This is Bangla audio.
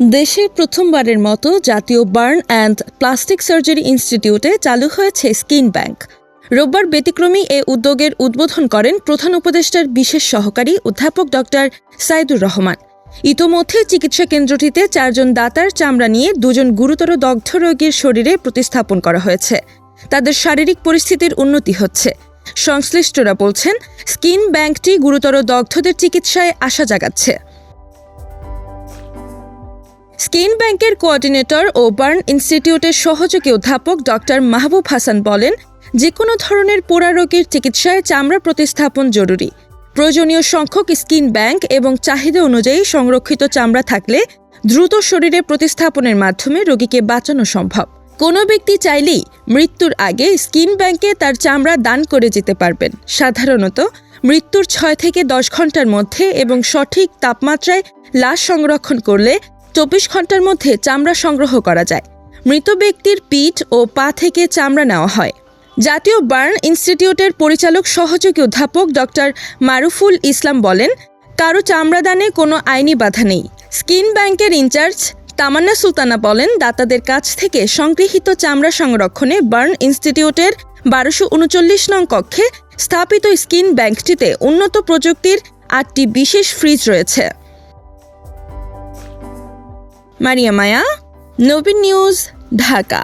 দেশে প্রথমবারের মতো জাতীয় বার্ন অ্যান্ড প্লাস্টিক সার্জারি ইনস্টিটিউটে চালু হয়েছে স্কিন ব্যাংক। রোববার ব্যতিক্রমী এ উদ্যোগের উদ্বোধন করেন প্রধান উপদেষ্টার বিশেষ সহকারী অধ্যাপক ডক্টর সাইদুর রহমান। ইতোমধ্যে চিকিৎসা কেন্দ্রটিতে চারজন দাতার চামড়া নিয়ে দুজন গুরুতর দগ্ধ রোগীর শরীরে প্রতিস্থাপন করা হয়েছে। তাদের শারীরিক পরিস্থিতির উন্নতি হচ্ছে। সংশ্লিষ্টরা বলছেন, স্কিন ব্যাংকটি গুরুতর দগ্ধদের চিকিৎসায় আশা জাগাচ্ছে। স্কিন ব্যাংকের কোঅর্ডিনেটর ও বার্ন ইনস্টিটিউটের সহযোগী অধ্যাপক ডক্টর মাহবুব হাসান বলেন যে কোনো ধরনের পোড়া রোগীর চিকিৎসায় চামড়া প্রতিস্থাপন জরুরি। প্রয়োজনীয় সংখ্যক স্কিন ব্যাংক এবং চাহিদা অনুযায়ী সংরক্ষিত চামড়া থাকলে দ্রুত শরীরে প্রতিস্থাপনের মাধ্যমে রোগীকে বাঁচানো সম্ভব। কোনো ব্যক্তি চাইলেই মৃত্যুর আগে স্কিন ব্যাংকে তার চামড়া দান করে যেতে পারবেন। সাধারণত মৃত্যুর ছয় থেকে দশ ঘণ্টার মধ্যে এবং সঠিক তাপমাত্রায় লাশ সংরক্ষণ করলে চব্বিশ ঘণ্টার মধ্যে চামড়া সংগ্রহ করা যায়। মৃত ব্যক্তির পিঠ ও পা থেকে চামড়া নেওয়া হয়। জাতীয় বার্ন ইনস্টিটিউটের পরিচালক সহযোগী অধ্যাপক ডক্টর মারুফুল ইসলাম বলেন, কারও চামড়াদানে কোনো আইনি বাধা নেই। স্কিন ব্যাংকের ইনচার্জ তামান্না সুলতানা বলেন, দাতাদের কাছ থেকে সংগৃহীত চামড়া সংরক্ষণে বার্ন ইনস্টিটিউটের বারোশো উনচল্লিশ নং কক্ষে স্থাপিত স্কিন ব্যাংকটিতে উন্নত প্রযুক্তির আটটি বিশেষ ফ্রিজ রয়েছে। মারিয়া মায়া নবীন নিউজ ঢাকা